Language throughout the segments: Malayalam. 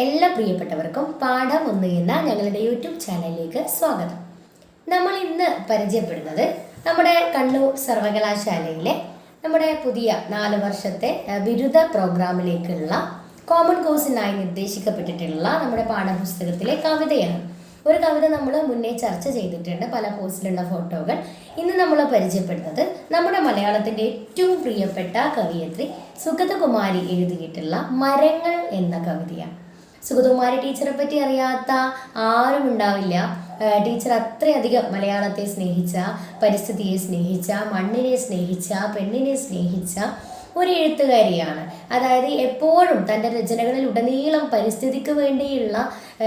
എല്ലാ പ്രിയപ്പെട്ടവർക്കും പാഠം ഒന്ന് എന്ന ഞങ്ങളുടെ യൂട്യൂബ് ചാനലിലേക്ക് സ്വാഗതം. നമ്മൾ ഇന്ന് പരിചയപ്പെടുന്നത് നമ്മുടെ കണ്ണൂർ സർവകലാശാലയിലെ നമ്മുടെ പുതിയ നാല് വർഷത്തെ ബിരുദ പ്രോഗ്രാമിലേക്കുള്ള കോമൺ കോഴ്സിനായി നിർദ്ദേശിക്കപ്പെട്ടിട്ടുള്ള നമ്മുടെ പാഠപുസ്തകത്തിലെ കവിതയാണ്. ഒരു കവിത നമ്മൾ മുന്നേ ചർച്ച ചെയ്തിട്ടുണ്ട് പല പോസ്റ്റിലുള്ള ഫോട്ടോകൾ. ഇന്ന് നമ്മൾ പരിചയപ്പെടുന്നത് നമ്മുടെ മലയാളത്തിന്റെ ഏറ്റവും പ്രിയപ്പെട്ട കവിയത്രി സുഗതകുമാരി എഴുതിയിട്ടുള്ള മരങ്ങൾ എന്ന കവിതയാണ്. സുഗതകുമാരി ടീച്ചറെ പറ്റി അറിയാത്ത ആരും ഉണ്ടാവില്ല. ടീച്ചർ അത്രയധികം മലയാളത്തെ സ്നേഹിച്ച പരിസ്ഥിതിയെ സ്നേഹിച്ച മണ്ണിനെ സ്നേഹിച്ച പെണ്ണിനെ സ്നേഹിച്ച ഒരു എഴുത്തുകാരിയാണ് അതായത് എപ്പോഴും തന്റെ രചനകളിൽ ഉടനീളം പരിസ്ഥിതിക്ക് വേണ്ടിയുള്ള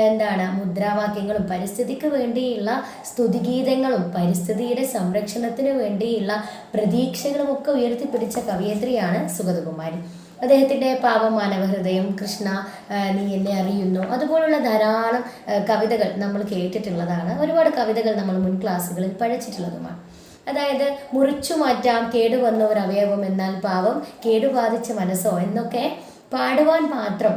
എന്താണ് മുദ്രാവാക്യങ്ങളും പരിസ്ഥിതിക്ക് വേണ്ടിയുള്ള സ്തുതിഗീതങ്ങളും പരിസ്ഥിതിയുടെ സംരക്ഷണത്തിന് വേണ്ടിയുള്ള പ്രതീക്ഷകളുമൊക്കെ ഉയർത്തിപ്പിടിച്ച കവയത്രിയാണ് സുഗതകുമാരി. അദ്ദേഹത്തിന്റെ പാവമാനവ ഹൃദയം കൃഷ്ണ നീ എന്നെ അറിയുന്നു. അതുപോലുള്ള ധാരാളം കവിതകൾ നമ്മൾ കേട്ടിട്ടുള്ളതാണ്. ഒരുപാട് കവിതകൾ നമ്മൾ മുൻ ക്ലാസ്സുകളിൽ പഠിച്ചിട്ടുള്ളതുമാണ്. അതായത് മുറിച്ചു മാറ്റാം കേടുവന്ന ഒരു അവയവം എന്നാൽ പാവം കേടുബാധിച്ച മനസ്സോ എന്നൊക്കെ പാടുവാൻ മാത്രം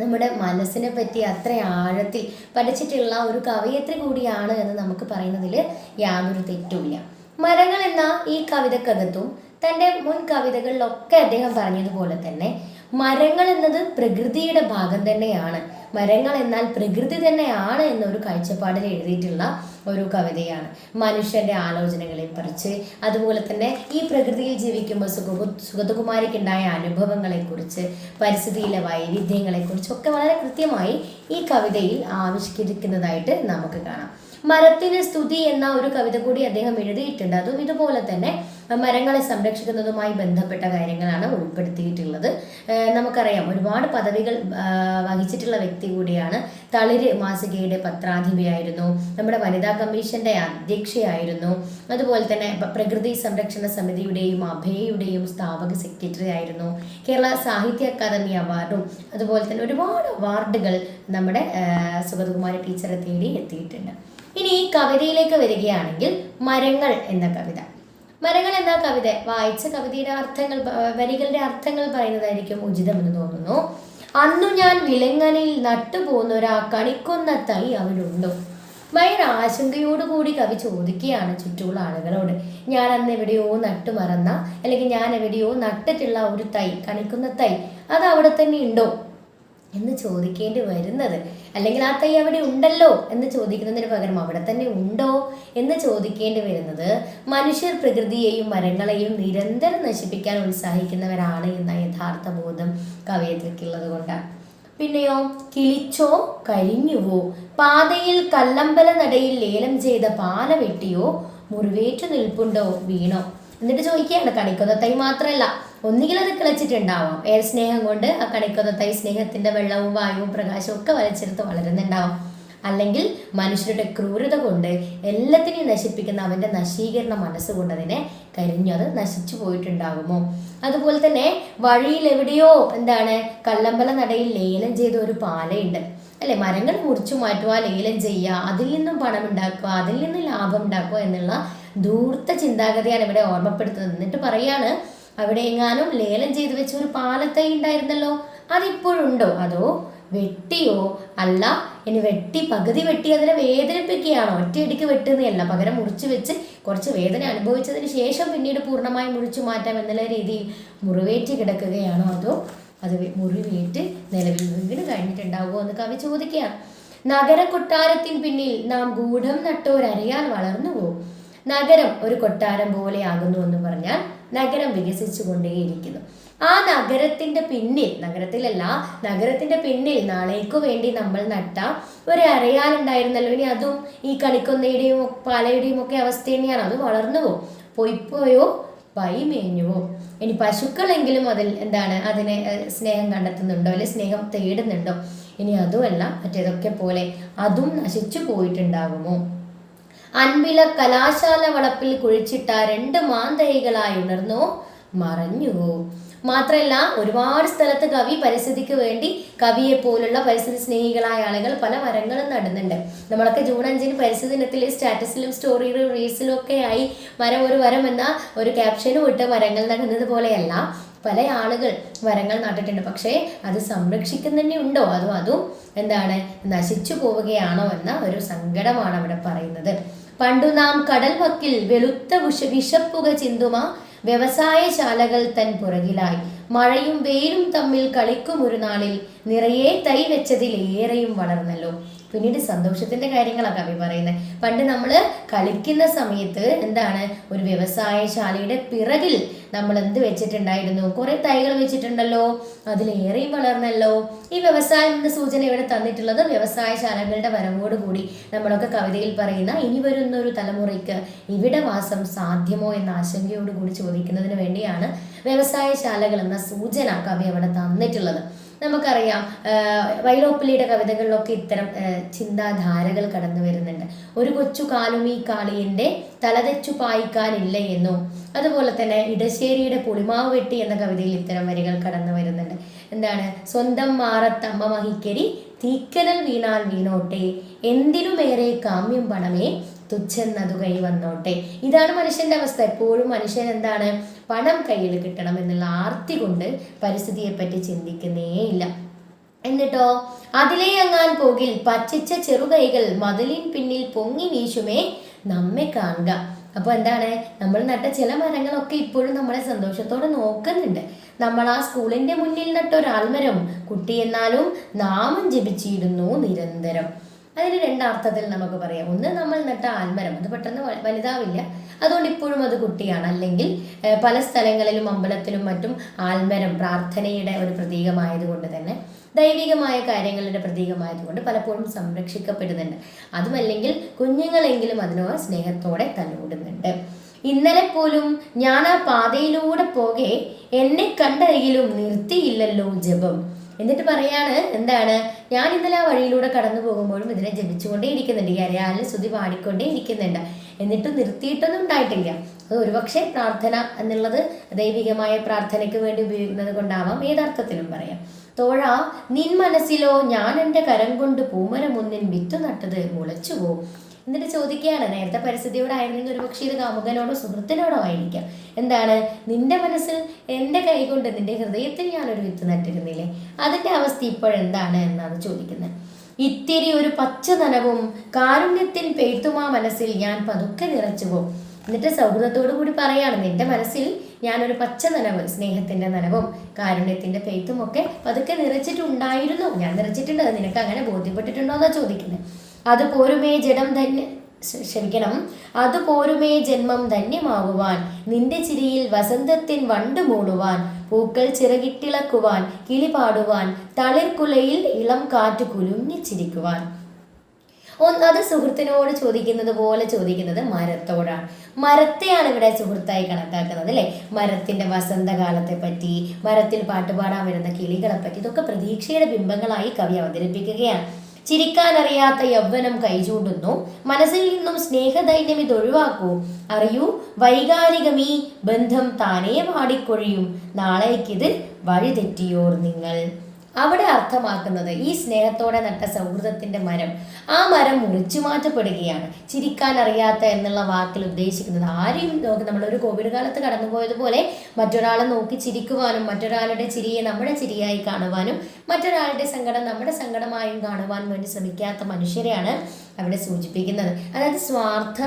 നമ്മുടെ മനസ്സിനെ പറ്റി അത്ര ആഴത്തിൽ പഠിച്ചിട്ടുള്ള ഒരു കവയത്രി കൂടിയാണ് എന്ന് നമുക്ക് പറയുന്നതിൽ യാതൊരു തെറ്റുമില്ല. മരങ്ങൾ എന്ന ഈ കവിതക്കകത്തും തന്റെ മുൻ കവിതകളിലൊക്കെ അദ്ദേഹം പറഞ്ഞതുപോലെ തന്നെ മരങ്ങൾ എന്നത് പ്രകൃതിയുടെ ഭാഗം തന്നെയാണ്. മരങ്ങൾ എന്നാൽ പ്രകൃതി തന്നെയാണ് എന്നൊരു കാഴ്ചപ്പാടിൽ എഴുതിയിട്ടുള്ള ഒരു കവിതയാണ്. മനുഷ്യന്റെ ആലോചനകളെ കുറിച്ച് അതുപോലെ തന്നെ ഈ പ്രകൃതിയിൽ ജീവിക്കുമ്പോൾ സുഖ സുഗതകുമാരിക്കുണ്ടായ അനുഭവങ്ങളെക്കുറിച്ച് പരിസ്ഥിതിയിലെ വൈവിധ്യങ്ങളെക്കുറിച്ചൊക്കെ വളരെ കൃത്യമായി ഈ കവിതയിൽ ആവിഷ്കരിക്കുന്നതായിട്ട് നമുക്ക് കാണാം. മരത്തിന് സ്തുതി എന്ന ഒരു കവിത കൂടി അദ്ദേഹം എഴുതിയിട്ടുണ്ട്. അതും ഇതുപോലെ തന്നെ മരങ്ങളെ സംരക്ഷിക്കുന്നതുമായി ബന്ധപ്പെട്ട കാര്യങ്ങളാണ് ഉൾപ്പെടുത്തിയിട്ടുള്ളത്. നമുക്കറിയാം ഒരുപാട് പദവികൾ വഹിച്ചിട്ടുള്ള വ്യക്തി കൂടിയാണ് തളിര് മാസികയുടെ പത്രാധിപയായിരുന്നു. നമ്മുടെ വനിതാ കമ്മീഷന്റെ അധ്യക്ഷയായിരുന്നു. അതുപോലെ തന്നെ പ്രകൃതി സംരക്ഷണ സമിതിയുടെയും അഭയയുടെയും സ്ഥാപക സെക്രട്ടറി ആയിരുന്നു. കേരള സാഹിത്യ അക്കാദമി അവാർഡും അതുപോലെ തന്നെ ഒരുപാട് അവാർഡുകൾ നമ്മുടെ സുഗതകുമാരി ടീച്ചറെ തേടി എത്തിയിട്ടുണ്ട്. ഇനി ഈ കവിതയിലേക്ക് വരികയാണെങ്കിൽ മരങ്ങൾ എന്ന കവിത. മരങ്ങൾ എന്ന കവിത? വായിച്ച കവിതയുടെ അർത്ഥങ്ങൾ വരികളുടെ അർത്ഥങ്ങൾ പറയുന്നതായിരിക്കും ഉചിതമെന്ന് തോന്നുന്നു. അന്നു ഞാൻ വിലങ്ങനിൽ നട്ടുപോന്നൊരാ കണിക്കൊന്ന തൈ അവനുണ്ടോ മയർ ആശങ്കയോടുകൂടി കവി ചോദിക്കുകയാണ് ചുറ്റുമുള്ള ആളുകളോട്. ഞാൻ അന്ന് എവിടെയോ നട്ടു മറന്ന അല്ലെങ്കിൽ ഞാൻ എവിടെയോ നട്ടിട്ടുള്ള ഒരു തൈ കണിക്കുന്ന തൈ അത് അവിടെ തന്നെ ഉണ്ടോ? എന്ന് ചോദിക്കേണ്ടി വരുന്നത്. അല്ലെങ്കിൽ ആ തൈ അവിടെ ഉണ്ടല്ലോ എന്ന് ചോദിക്കുന്നതിന് പകരം അവിടെ തന്നെ ഉണ്ടോ എന്ന് ചോദിക്കേണ്ടി വരുന്നത് മനുഷ്യർ പ്രകൃതിയെയും മരങ്ങളെയും നിരന്തരം നശിപ്പിക്കാൻ ഉത്സാഹിക്കുന്നവരാണ് എന്ന യഥാർത്ഥ ബോധം കവയത്രിക്കുള്ളത് കൊണ്ടാണ് പിന്നെയോ കിളിച്ചോ കരിഞ്ഞുവോ പാതയിൽ കല്ലമ്പല നടയിൽ ലേലം ചെയ്ത പാല വെട്ടിയോ മുറിവേറ്റു നിൽപ്പുണ്ടോ വീണോ? എന്നിട്ട് ചോദിക്കുകയാണ് കണിക്കുന്ന തൈ മാത്രമല്ല ഒന്നുകിൽ അത് കിളച്ചിട്ടുണ്ടാവാം. ഏത് സ്നേഹം കൊണ്ട് ആ കണിക്കുന്ന തൈ സ്നേഹത്തിന്റെ വെള്ളവും വായുവും പ്രകാശവും ഒക്കെ വലിച്ചെടുത്ത് വളരുന്നുണ്ടാവാം. അല്ലെങ്കിൽ മനുഷ്യരുടെ ക്രൂരത കൊണ്ട് എല്ലാത്തിനെയും നശിപ്പിക്കുന്ന അവന്റെ നശീകരണ മനസ്സുകൊണ്ട് അതിനെ കരിഞ്ഞു അത് നശിച്ചു പോയിട്ടുണ്ടാകുമോ? അതുപോലെ തന്നെ വഴിയിൽ എവിടെയോ എന്താണ് കള്ളമ്പല നടയിൽ ലേലം ചെയ്ത ഒരു പാലയുണ്ട്. അല്ലെ? മരങ്ങൾ മുറിച്ചു മാറ്റുക ലേലം ചെയ്യുക അതിൽ നിന്നും പണം ഉണ്ടാക്കുക അതിൽ നിന്ന് ലാഭം ഉണ്ടാക്കുക എന്നുള്ള ധൂർത്ത ചിന്താഗതിയാണ് ഇവിടെ ഓർമ്മപ്പെടുത്തുന്നത്. എന്നിട്ട് പറയാണ് അവിടെ എങ്ങാനും ലേലം ചെയ്തു വെച്ച ഒരു പാലത്തൈ ഉണ്ടായിരുന്നല്ലോ. അതിപ്പോഴുണ്ടോ? അതോ വെട്ടിയോ? അല്ല ഇനി വെട്ടി പകുതി വെട്ടി അതിനെ വേദനിപ്പിക്കുകയാണോ? ഒറ്റയടിക്ക് വെട്ടുന്നതല്ല. പകരം മുറിച്ചു വെച്ച് കുറച്ച് വേദന അനുഭവിച്ചതിന് ശേഷം പിന്നീട് പൂർണമായി മുറിച്ചു മാറ്റാം എന്നുള്ള രീതിയിൽ മുറിവേറ്റ് കിടക്കുകയാണോ? അതോ അത് മുറിവേറ്റ് നിലവിൽ വീണ് കഴിഞ്ഞിട്ടുണ്ടാവുമോ എന്ന് കവി ചോദിക്കുകയാണ്. നഗര കൊട്ടാരത്തിൻ പിന്നിൽ നാം ഗൂഢം നട്ടോരറിയാൻ വളർന്നു പോകും നഗരം ഒരു കൊട്ടാരം പോലെ ആകുന്നു എന്ന് പറഞ്ഞാൽ നഗരം വികസിച്ചു കൊണ്ടേയിരിക്കുന്നു ആ നഗരത്തിന്റെ പിന്നിൽ നഗരത്തിലല്ല നഗരത്തിന്റെ പിന്നിൽ നാളേക്കു വേണ്ടി നമ്മൾ നട്ട ഒരു അരയാലുണ്ടായിരുന്നല്ലോ. ഇനി അതും ഈ കണിക്കൊന്നയുടെയും പാലയുടെയും ഒക്കെ അവസ്ഥ തന്നെയാണ്. അത് വളർന്നു പോകും പൊയ്പോയോ പൈ മേഞ്ഞുവോ ഇനി പശുക്കളെങ്കിലും അതിൽ എന്താണ് അതിനെ സ്നേഹം കണ്ടെത്തുന്നുണ്ടോ? അല്ലെ സ്നേഹം തേടുന്നുണ്ടോ? ഇനി അതുമല്ല മറ്റേതൊക്കെ പോലെ അതും നശിച്ചു പോയിട്ടുണ്ടാകുമോ? അൻപില കലാശാല വളപ്പിൽ കുഴിച്ചിട്ട രണ്ട് മാന്തഹികളായി ഉണർന്നു. മറഞ്ഞുവോ മാത്രമല്ല ഒരുപാട് സ്ഥലത്ത് കവി പരിസ്ഥിതിക്ക് വേണ്ടി കവിയെ പോലുള്ള പരിസ്ഥിതി സ്നേഹികളായ ആളുകൾ പല മരങ്ങളും നടുന്നുണ്ട്. നമ്മളൊക്കെ ജൂൺ അഞ്ചിന് പരിസ്ഥിതി ദിനത്തിൽ സ്റ്റാറ്റസിലും സ്റ്റോറിയിലും റീൽസിലും ഒക്കെ ആയി മരം ഒരു വരം എന്ന ഒരു ക്യാപ്ഷനും ഇട്ട് മരങ്ങൾ നടുന്നത് പോലെയല്ല പല ആളുകൾ മരങ്ങൾ നട്ടിട്ടുണ്ട്. പക്ഷേ അത് സംരക്ഷിക്കുന്നതന്നെ ഉണ്ടോ? അതോ അതും എന്താണ് നശിച്ചു പോവുകയാണോ എന്ന ഒരു സങ്കടമാണ് അവിടെ പറയുന്നത്. പണ്ടു നാം കടൽ വക്കിൽ വെളുത്ത വിഷ വിഷപ്പുക ചിന്തുമ വ്യവസായശാലകൾ തൻ പുറകിലായി. മഴയും വെയിലും തമ്മിൽ കളിക്കും ഒരു നാളിൽ നിറയെ തൈ വെച്ചതിൽ ഏറെയും വളർന്നല്ലോ. പിന്നീട് സന്തോഷത്തിന്റെ കാര്യങ്ങളാണ് കവി പറയുന്നത്. പണ്ട് നമ്മൾ കളിക്കുന്ന സമയത്ത് എന്താണ് ഒരു വ്യവസായശാലയുടെ പിറകിൽ നമ്മൾ എന്ത് വെച്ചിട്ടുണ്ടായിരുന്നു? കുറെ തൈകൾ വെച്ചിട്ടുണ്ടല്ലോ അതിലേറെയും വളർന്നല്ലോ. ഈ വ്യവസായം എന്ന സൂചന ഇവിടെ തന്നിട്ടുള്ളത് വ്യവസായശാലകളുടെ വരവോട് കൂടി നമ്മളൊക്കെ കവിതയിൽ പറയുന്ന ഇനി വരുന്ന ഒരു തലമുറയ്ക്ക് ഇവിടെ വാസം സാധ്യമോ എന്ന ആശങ്കയോടുകൂടി ചോദിക്കുന്നതിന് വേണ്ടിയാണ് വ്യവസായശാലകൾ എന്ന സൂചന കവി അവിടെ തന്നിട്ടുള്ളത്. നമുക്കറിയാം വൈലോപ്പിള്ളിയുടെ കവിതകളിലൊക്കെ ഇത്തരം ചിന്താധാരകൾ കടന്നു വരുന്നുണ്ട്. ഒരു കൊച്ചു കാലും ഈ കാളിയന്റെ തലതെച്ചു പായിക്കാനില്ല എന്നും അതുപോലെ തന്നെ ഇടശ്ശേരിയുടെ പുളിമാവ് വെട്ടി എന്ന കവിതയിൽ ഇത്തരം വരികൾ കടന്നു വരുന്നുണ്ട്. എന്താണ്? സ്വന്തം മാറത്തമ്മ മഹിക്കരി തീക്കനൽ വീണാൽ വീണോട്ടെ എന്തിനുമേറെ കാമ്യം പണമേ തുച്ഛെന്നതു കൈ വന്നോട്ടെ. ഇതാണ് മനുഷ്യന്റെ അവസ്ഥ. എപ്പോഴും മനുഷ്യൻ എന്താണ്? പണം കയ്യിൽ കിട്ടണം എന്നുള്ള ആർത്തി കൊണ്ട് പരിസ്ഥിതിയെ പറ്റി ചിന്തിക്കുന്നേയില്ല എന്നിട്ടോ? അതിലേ അങ്ങാൻ പോകിൽ പച്ചിച്ച ചെറുകൈകൾ മതിലിൻ പിന്നിൽ പൊങ്ങി വീശുമേ നമ്മെ കാണുക. അപ്പോൾ എന്താണ്? നമ്മൾ നട്ട ചില മരങ്ങളൊക്കെ ഇപ്പോഴും നമ്മളെ സന്തോഷത്തോടെ നോക്കുന്നുണ്ട്. നമ്മൾ ആ സ്കൂളിന്റെ മുന്നിൽ നട്ട ഒരു ആൽമരം കുട്ടി എന്നാലും നാമം ജപിച്ചിരുന്നു നിരന്തരം. അതിന് രണ്ടർത്ഥത്തിൽ നമുക്ക് പറയാം. ഒന്ന് നമ്മൾ നട്ട ആൽമരം. അത് പെട്ടെന്ന് വലുതാവില്ല. അതുകൊണ്ട് ഇപ്പോഴും അത് കുട്ടിയാണ്. അല്ലെങ്കിൽ പല സ്ഥലങ്ങളിലും അമ്പലത്തിലും മറ്റും ആൽമരം പ്രാർത്ഥനയുടെ ഒരു പ്രതീകമായതുകൊണ്ട് തന്നെ ദൈവികമായ കാര്യങ്ങളുടെ പ്രതീകമായതുകൊണ്ട് പലപ്പോഴും സംരക്ഷിക്കപ്പെടുന്നുണ്ട്. അതുമല്ലെങ്കിൽ കുഞ്ഞുങ്ങളെങ്കിലും അതിനോട് സ്നേഹത്തോടെ തലോടുന്നുണ്ട്. ഇന്നലെ പോലും ഞാൻ ആ പാതയിലൂടെ പോകെ എന്നെ കണ്ടെങ്കിലും നിർത്തിയില്ലല്ലോ ജപം. എന്നിട്ട് പറയാണ് എന്താണ് ഞാൻ ഇന്നലെ ആ വഴിയിലൂടെ കടന്നു പോകുമ്പോഴും ഇതിനെ ജപിച്ചുകൊണ്ടേ ഇരിക്കുന്നുണ്ട്. ഈ അരയാലിന് സ്തുതി പാടിക്കൊണ്ടേ ഇരിക്കുന്നുണ്ട്. എന്നിട്ട് നിർത്തിയിട്ടൊന്നും ഉണ്ടായിട്ടില്ല. അത് ഒരുപക്ഷെ പ്രാർത്ഥന എന്നുള്ളത് ദൈവികമായ പ്രാർത്ഥനയ്ക്ക് വേണ്ടി ഉപയോഗിക്കുന്നത് കൊണ്ടാവാം ഏതർത്ഥത്തിലും പറയാം. തോഴ നിൻ മനസ്സിലോ ഞാൻ എന്റെ കരം കൊണ്ട് പൂമരമൊന്നിൻ വിത്തു നട്ടത് മുളച്ചു പോവും എന്നിട്ട് ചോദിക്കുകയാണ് നേരത്തെ പരിസ്ഥിതിയോടായിരുന്നെങ്കിൽ ഒരു പക്ഷേ ഇത് കാമുകനോടോ സുഹൃത്തിനോടോ ആയിരിക്കാം. എന്താണ്? നിന്റെ മനസ്സിൽ എന്റെ കൈകൊണ്ട് നിന്റെ ഹൃദയത്തിൽ ഞാനൊരു വിത്ത് നട്ടിരുന്നില്ലേ? അതിന്റെ അവസ്ഥ ഇപ്പോഴെന്താണ്? എന്നാണ് ചോദിക്കുന്നത്. ഇത്തിരി ഒരു പച്ച നനവും കാരുണ്യത്തിൻ പെയ്ത്തുമാ മനസ്സിൽ ഞാൻ പതുക്കെ നിറച്ചു പോകും എന്നിട്ട് സൗഹൃദത്തോടു കൂടി പറയാണ് നിന്റെ മനസ്സിൽ ഞാനൊരു പച്ച നനവ് സ്നേഹത്തിന്റെ നനവും കാരുണ്യത്തിന്റെ പെയ്ത്തും ഒക്കെ പതുക്കെ നിറച്ചിട്ടുണ്ടായിരുന്നു. ഞാൻ നിറച്ചിട്ടുണ്ട്. നിനക്ക് അങ്ങനെ ബോധ്യപ്പെട്ടിട്ടുണ്ടോ? എന്നാ ചോദിക്കുന്നത്. അത് പോരുമേ ജഡം തന്നെ ക്ഷമിക്കണം. അത് പോരുമേ ജന്മം ധന്യമാകുവാൻ നിന്റെ ചിരിയിൽ വസന്തത്തിൻ വണ്ട് മൂടുവാൻ പൂക്കൾ ചിറകിട്ടിളക്കുവാൻ കിളി പാടുവാൻ തളിർക്കുലയിൽ ഇളം കാറ്റ് കുലുങ്ങിച്ചിരിക്കുവാൻ ഒന്ന് അത് സുഹൃത്തിനോട് ചോദിക്കുന്നത് പോലെ ചോദിക്കുന്നത് മരത്തോടാണ്. മരത്തെയാണ് ഇവിടെ സുഹൃത്തായി കണക്കാക്കുന്നത് അല്ലേ? മരത്തിന്റെ വസന്തകാലത്തെ പറ്റി മരത്തിൽ പാട്ടുപാടാൻ വരുന്ന കിളികളെ പറ്റി ഇതൊക്കെ പ്രതീക്ഷയുടെ ബിംബങ്ങളായി കവി അവതരിപ്പിക്കുകയാണ്. ചിരിക്കാനറിയാത്ത യൗവനം കൈചൂണ്ടുന്നു. മനസ്സിൽ നിന്നും സ്നേഹദൈന്യം ഇതൊഴിവാക്കൂ. അറിയൂ വൈകാരികമീ ബന്ധം താനേ പാടിക്കൊഴിയും നാളേക്കിത് വഴിതെറ്റിയോർ നിങ്ങൾ. അവിടെ അർത്ഥമാക്കുന്നത് ഈ സ്നേഹത്തോടെ നട്ട സൗഹൃദത്തിന്റെ മരം ആ മരം മുറിച്ചു മാറ്റപ്പെടുകയാണ്. ചിരിക്കാൻ അറിയാത്ത എന്നുള്ള വാക്കിൽ ഉദ്ദേശിക്കുന്നത് ആരെയും നോക്കി ഒരു കോവിഡ് കാലത്ത് കടന്നുപോയതുപോലെ മറ്റൊരാളെ നോക്കി ചിരിക്കുവാനും മറ്റൊരാളുടെ ചിരിയെ നമ്മുടെ ചിരിയായി കാണുവാനും മറ്റൊരാളുടെ സങ്കടം നമ്മുടെ സങ്കടമായും കാണുവാനും വേണ്ടി ശ്രമിക്കാത്ത മനുഷ്യരെയാണ് അവിടെ സൂചിപ്പിക്കുന്നത്. അതായത് സ്വാർത്ഥ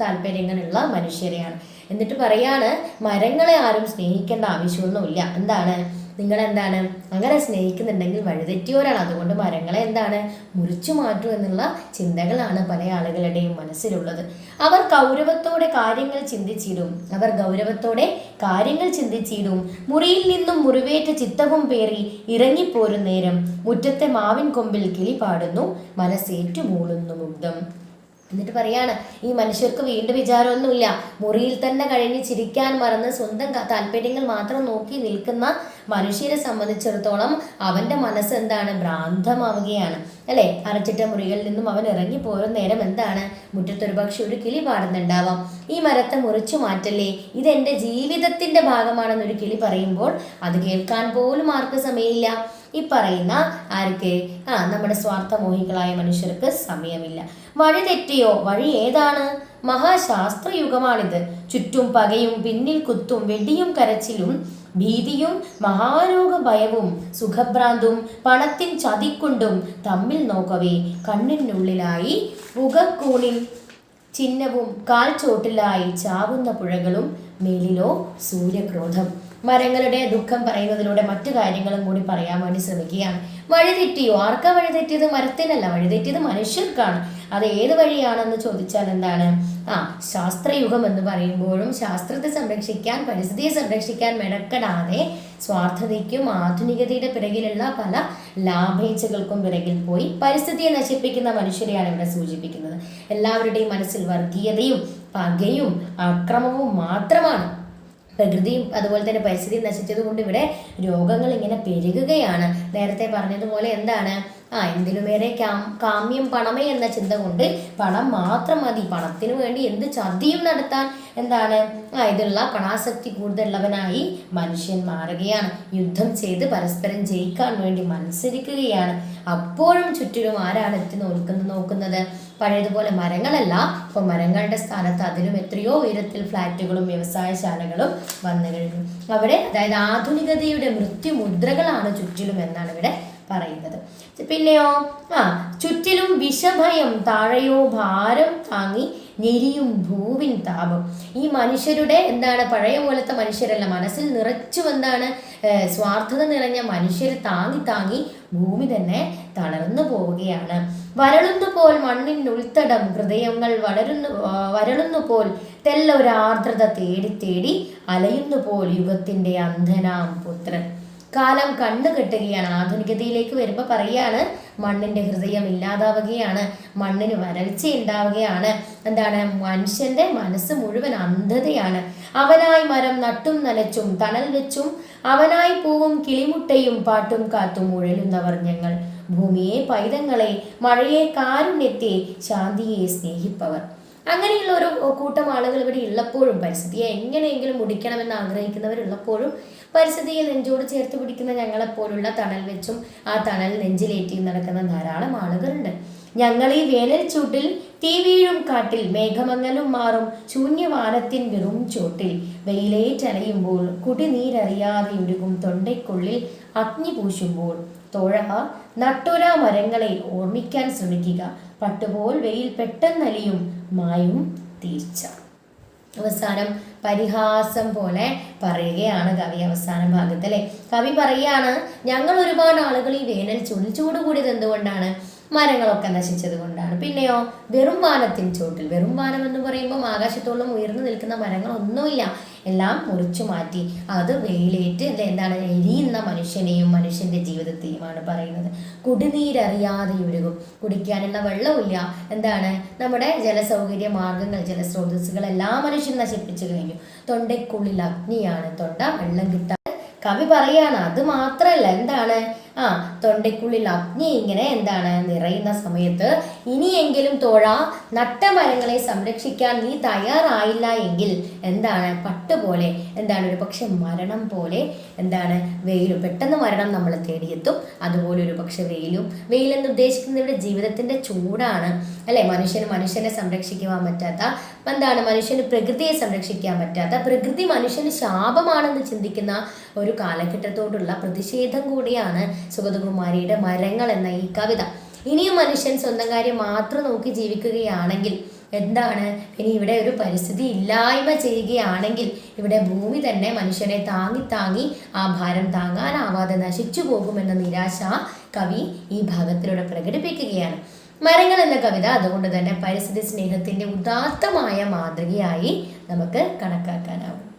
താല്പര്യങ്ങളുള്ള മനുഷ്യരെയാണ്. എന്നിട്ട് പറയാണ് മരങ്ങളെ ആരും സ്നേഹിക്കേണ്ട ആവശ്യമൊന്നുമില്ല. എന്താണ്? നിങ്ങൾ എന്താണ് അങ്ങനെ സ്നേഹിക്കുന്നുണ്ടെങ്കിൽ വഴിതെറ്റിയോരാണ് അതുകൊണ്ട് മരങ്ങളെ എന്താണ്? മുറിച്ചു മാറ്റൂ എന്നുള്ള ചിന്തകളാണ് പല ആളുകളുടെയും മനസ്സിലുള്ളത്. അവർ കൗരവത്തോടെ കാര്യങ്ങൾ ചിന്തിച്ചിടും. അവർ ഗൗരവത്തോടെ കാര്യങ്ങൾ ചിന്തിച്ചിടും. മുറിയിൽ നിന്നും മുറിവേറ്റ ചിത്തവും പേറി ഇറങ്ങിപ്പോരും നേരം മുറ്റത്തെ മാവിൻ കൊമ്പിൽ കിളി പാടുന്നു. മനസ്സേറ്റുമൂളുന്നു മുഗ്ധം. എന്നിട്ട് പറയാണ് ഈ മനുഷ്യർക്ക് വീണ്ടും വിചാരമൊന്നുമില്ല. മുറിയിൽ തന്നെ കഴിഞ്ഞ് ചിരിക്കാൻ മറന്ന് സ്വന്തം താല്പര്യങ്ങൾ മാത്രം നോക്കി നിൽക്കുന്ന മനുഷ്യരെ സംബന്ധിച്ചിടത്തോളം അവന്റെ മനസ്സ് എന്താണ്? ഭ്രാന്തമാവുകയാണ്. അല്ലെ? അരച്ചിട്ട മുറികളിൽ നിന്നും അവൻ ഇറങ്ങി പോരുന്ന നേരം എന്താണ്? മുറ്റത്തൊരു പക്ഷെ ഒരു കിളി പാടുന്നുണ്ടാവാം. ഈ മരത്തെ മുറിച്ചു മാറ്റല്ലേ? ഇത് എന്റെ ജീവിതത്തിന്റെ ഭാഗമാണെന്നൊരു കിളി പറയുമ്പോൾ അത് കേൾക്കാൻ പോലും ആർക്ക് സമയമില്ല. ഈ പറയുന്ന ആർക്ക്? ആ നമ്മുടെ സ്വാർത്ഥമോഹികളായ മനുഷ്യർക്ക് സമയമില്ല. വഴി തെറ്റിയോ? വഴി ഏതാണ്? മഹാശാസ്ത്രയുഗമാണിത്. ചുറ്റും പകയും പിന്നിൽ കുത്തും വെടിയും കരച്ചിലും ഭീതിയും മഹാരോഗ ഭയവും സുഖഭ്രാന്തും പണത്തിൻ ചതിക്കൊണ്ടും തമ്മിൽ നോക്കവേ. കണ്ണിനുള്ളിലായി മുഖക്കൂണിൽ ചിഹ്നവും കാൽ ചോട്ടിലായി ചാവുന്ന പുഴകളും മേലിലോ സൂര്യക്രോധം. മരങ്ങളുടെ ദുഃഖം പറയുന്നതിലൂടെ മറ്റു കാര്യങ്ങളും കൂടി പറയാൻ വേണ്ടി ശ്രമിക്കുകയാണ്. വഴിതെറ്റിയോ ആർക്കാ വഴിതെറ്റിയത് മരത്തിനല്ല വഴിതെറ്റിയത് മനുഷ്യർക്കാണ്. അത് ഏത് വഴിയാണെന്ന് ചോദിച്ചാൽ എന്താണ്? ആ ശാസ്ത്രയുഗം എന്ന് പറയുമ്പോഴും ശാസ്ത്രത്തെ സംരക്ഷിക്കാൻ പരിസ്ഥിതിയെ സംരക്ഷിക്കാൻ മെനക്കെടാതെ സ്വാർത്ഥതയ്ക്കും ആധുനികതയുടെ പിറകിലുള്ള പല ലാഭേച്ഛകൾക്കും പിറകിൽ പോയി പരിസ്ഥിതിയെ നശിപ്പിക്കുന്ന മനുഷ്യരെയാണ് ഇവിടെ സൂചിപ്പിക്കുന്നത്. എല്ലാവരുടെയും മനസ്സിൽ വർഗീയതയും പകയും അക്രമവും മാത്രമാണ്. പ്രകൃതിയും അതുപോലെ തന്നെ പരിസ്ഥിതിയും നശിച്ചത് കൊണ്ട് ഇവിടെ രോഗങ്ങൾ ഇങ്ങനെ പെരുകുകയാണ്. നേരത്തെ പറഞ്ഞതുപോലെ എന്താണ്? ആ എന്തിനുമേറെ കാമ്യം പണമേ എന്ന ചിന്ത കൊണ്ട് പണം മാത്രം മതി. പണത്തിനു വേണ്ടി എന്ത് ചതിയും നടത്താൻ എന്താണ്? ഇതിലുള്ള പണാസക്തി കൂടുതലുള്ളവനായി മനുഷ്യൻ മാറുകയാണ്. യുദ്ധം ചെയ്ത് പരസ്പരം ജയിക്കാൻ വേണ്ടി മത്സരിക്കുകയാണ്. അപ്പോഴും ചുറ്റിലും ആരാണ് എത്തി നോക്കുന്നത് നോക്കുന്നത്? പഴയതുപോലെ മരങ്ങളല്ല. ഇപ്പോൾ മരങ്ങളുടെ സ്ഥാനത്ത് അതിലും എത്രയോ ഉയരത്തിൽ ഫ്ലാറ്റുകളും വ്യവസായശാലകളും വന്നു കഴിഞ്ഞു. അവിടെ അതായത് ആധുനികതയുടെ മൃത്യുമുദ്രകളാണ് ചുറ്റിലും എന്നാണ് ഇവിടെ പറയുന്നത്. പിന്നെയോ? ആ ചുറ്റിലും വിഷഭയം താഴെയോ ഭാരം താങ്ങി ഞെരിയും ഭൂവിൻ താപം. ഈ മനുഷ്യരുടെ എന്താണ് പഴയ പോലത്തെ മനുഷ്യരല്ല മനസ്സിൽ നിറച്ചു എന്താണ് സ്വാർത്ഥത നിറഞ്ഞ മനുഷ്യരെ താങ്ങി താങ്ങി ഭൂമി തന്നെ തളർന്നു പോവുകയാണ്. വരളുന്നു പോൽ മണ്ണിൻ ഉൾത്തടം ഹൃദയങ്ങൾ വളരുന്നു വരളുന്നു പോൽ തെല്ലൊരാർദ്രത തേടി തേടി അലയുന്നു പോൽ യുഗത്തിന്റെ അന്ധനാം പുത്രൻ. കാലം കണ്ണു കെട്ടുകയാണ്. ആധുനികതയിലേക്ക് വരുമ്പോൾ പറയാണ് മണ്ണിന്റെ ഹൃദയം ഇല്ലാതാവുകയാണ് മണ്ണിന് വരൾച്ച ഉണ്ടാവുകയാണ്. എന്താണ്? മനുഷ്യന്റെ മനസ്സ് മുഴുവൻ അന്ധതയാണ്. അവനായി മരം നട്ടും നനച്ചും തണൽ വെച്ചും അവനായി പൂവും കിളിമുട്ടയും പാട്ടും കാത്തും ഉഴലുന്നവർ ഞങ്ങൾ. ഭൂമിയെ പൈതങ്ങളെ മഴയെ കാരുണ്യത്തെ ശാന്തിയെ സ്നേഹിപ്പവർ. അങ്ങനെയുള്ള ഒരു കൂട്ടം ആളുകൾ ഇവിടെ ഉള്ളപ്പോഴും പരിസ്ഥിതിയെ എങ്ങനെയെങ്കിലും മുടിക്കണമെന്ന് ആഗ്രഹിക്കുന്നവരുള്ളപ്പോഴും പരിസ്ഥിതിയെ നെഞ്ചോട് ചേർത്ത് പിടിക്കുന്ന ഞങ്ങളെപ്പോലുള്ള തണൽ വെച്ചും ആ തണൽ നെഞ്ചിലേറ്റിയും നടക്കുന്ന ധാരാളം ആളുകളുണ്ട്. ഞങ്ങൾ ഈ വേനൽ ചൂട്ടിൽ തീ വീഴും കാട്ടിൽ മേഘമങ്ങലും മാറും ശൂന്യവാനത്തിൻ വെറും ചോട്ടിൽ വെയിലേറ്റലയുമ്പോൾ കുടിനീരറിയാതെ ഉരുകും തൊണ്ടയ്ക്കുള്ളിൽ അഗ്നി പൂശുമ്പോൾ തോഴ നട്ടുര മരങ്ങളെ ഓർമ്മിക്കാൻ ശ്രമിക്കുക. പട്ടുപോൽ വെയിൽ പെട്ടെന്നലിയും മായും തീർച്ച. അവസാനം പരിഹാസം പോലെ പറയുകയാണ് കവി അവസാന ഭാഗത്ത് അല്ലെ കവി പറയാണ് ഞങ്ങൾ ഒരുപാട് ആളുകൾ ഈ വേനൽ ചൂടിൽ ചൂട് കൂടിയത് എന്തുകൊണ്ടാണ്? മരങ്ങളൊക്കെ നശിച്ചത് കൊണ്ടാണ്. പിന്നെയോ വെറും വാനത്തിൻ ചോട്ടിൽ വെറും വാനം എന്ന് പറയുമ്പോൾ ആകാശത്തോളം ഉയർന്നു നിൽക്കുന്ന മരങ്ങളൊന്നുമില്ല. എല്ലാം മുറിച്ചു മാറ്റി. അത് വെയിലേറ്റ് അല്ലെ എന്താണ് എരിയുന്ന മനുഷ്യനെയും മനുഷ്യന്റെ ജീവിതത്തെയുമാണ് പറയുന്നത്. കുടിനീരറിയാതെ ഒഴുകും കുടിക്കാനുള്ള വെള്ളമില്ല എന്താണ്? നമ്മുടെ ജലസൗകര്യ മാർഗങ്ങൾ ജലസ്രോതസ്സുകൾ എല്ലാ മനുഷ്യനും നശിപ്പിച്ചു കഴിഞ്ഞു. തൊണ്ടയ്ക്കുള്ളിൽ അഗ്നിയാണ്. തൊണ്ട വെള്ളം കിട്ടാൻ കവി പറയാണ് അത് മാത്രല്ല. എന്താണ്? ആ തൊണ്ടയ്ക്കുള്ളിൽ അഗ്നി ഇങ്ങനെ എന്താണ് നിറയുന്ന സമയത്ത് ഇനിയെങ്കിലും തോഴ നട്ടമരങ്ങളെ സംരക്ഷിക്കാൻ നീ തയ്യാറായില്ല എങ്കിൽ എന്താണ് പട്ടുപോലെ എന്താണ് ഒരു പക്ഷെ മരണം പോലെ എന്താണ് വെയിലും പെട്ടെന്ന് മരണം നമ്മൾ തേടിയെത്തും. അതുപോലെ ഒരു പക്ഷെ വെയിലും വെയിലെന്ന് ഉദ്ദേശിക്കുന്നത് ഇവിടെ ജീവിതത്തിന്റെ ചൂടാണ്. അല്ലെ? മനുഷ്യന് മനുഷ്യനെ സംരക്ഷിക്കുവാൻ പറ്റാത്ത എന്താണ് മനുഷ്യന് പ്രകൃതിയെ സംരക്ഷിക്കാൻ പറ്റാത്ത പ്രകൃതി മനുഷ്യന് ശാപമാണെന്ന് ചിന്തിക്കുന്ന ഒരു കാലഘട്ടത്തോടുള്ള പ്രതിഷേധം കൂടിയാണ് സുഗതകുമാരിയുടെ മരങ്ങൾ എന്ന ഈ കവിത. ഇനിയും മനുഷ്യൻ സ്വന്തം കാര്യം മാത്രം നോക്കി ജീവിക്കുകയാണെങ്കിൽ എന്താണ്? ഇനി ഇവിടെ ഒരു പരിസ്ഥിതി ഇല്ലായ്മ ചെയ്യുകയാണെങ്കിൽ ഇവിടെ ഭൂമി തന്നെ മനുഷ്യനെ താങ്ങി താങ്ങി ആ ഭാരം താങ്ങാനാവാതെ നശിച്ചു പോകുമെന്ന നിരാശ കവി ഈ ഭാഗത്തിലൂടെ പ്രകടിപ്പിക്കുകയാണ്. മരങ്ങൾ എന്ന കവിത അതുകൊണ്ട് തന്നെ പരിസ്ഥിതി സ്നേഹത്തിന്റെ ഉദാത്തമായ മാതൃകയായി നമുക്ക് കണക്കാക്കാനാവും